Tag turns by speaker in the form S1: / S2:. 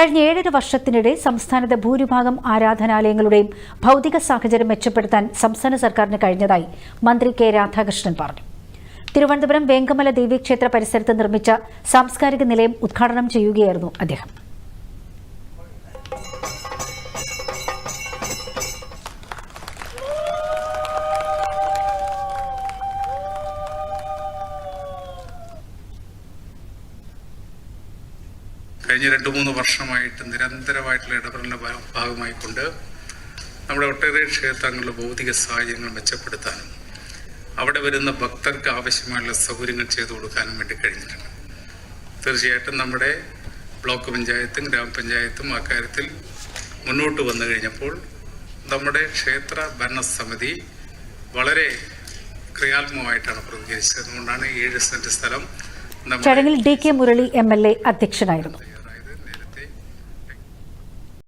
S1: കഴിഞ്ഞ ഏഴര വർഷത്തിനിടെ സംസ്ഥാനത്തെ ഭൂരിഭാഗം ആരാധനാലയങ്ങളുടെയും ഭൗതിക സാഹചര്യം മെച്ചപ്പെടുത്താൻ സംസ്ഥാന സർക്കാരിന് കഴിഞ്ഞതായി മന്ത്രി കെ രാധാകൃഷ്ണൻ പറഞ്ഞു. തിരുവനന്തപുരം വേങ്കമല ദേവീക്ഷേത്ര പരിസരത്ത് നിർമ്മിച്ച സാംസ്കാരിക നിലയം ഉദ്ഘാടനം ചെയ്യുകയായിരുന്നു അദ്ദേഹം.
S2: കഴിഞ്ഞ രണ്ട് മൂന്ന് വർഷമായിട്ട് നിരന്തരമായിട്ടുള്ള ഇടപെടലിന്റെ ഭാഗമായി കൊണ്ട് നമ്മുടെ ഒട്ടേറെ ക്ഷേത്രങ്ങളുടെ ഭൗതിക സാഹചര്യങ്ങൾ മെച്ചപ്പെടുത്താനും അവിടെ വരുന്ന ഭക്തർക്ക് ആവശ്യമായുള്ള സൗകര്യങ്ങൾ ചെയ്തു കൊടുക്കാനും വേണ്ടി കഴിഞ്ഞിട്ടുണ്ട്. തീർച്ചയായിട്ടും നമ്മുടെ ബ്ലോക്ക് പഞ്ചായത്തും ഗ്രാമപഞ്ചായത്തും അക്കാര്യത്തിൽ മുന്നോട്ട് വന്നു കഴിഞ്ഞപ്പോൾ നമ്മുടെ ക്ഷേത്ര ഭരണസമിതി വളരെ ക്രിയാത്മകമായിട്ടാണ് പ്രതികരിച്ചത്. അതുകൊണ്ടാണ് ഏഴ് സെന്റ് സ്ഥലം
S1: ചടങ്ങിൽ D K Murali M L A അധ്യക്ഷനായിരുന്നു.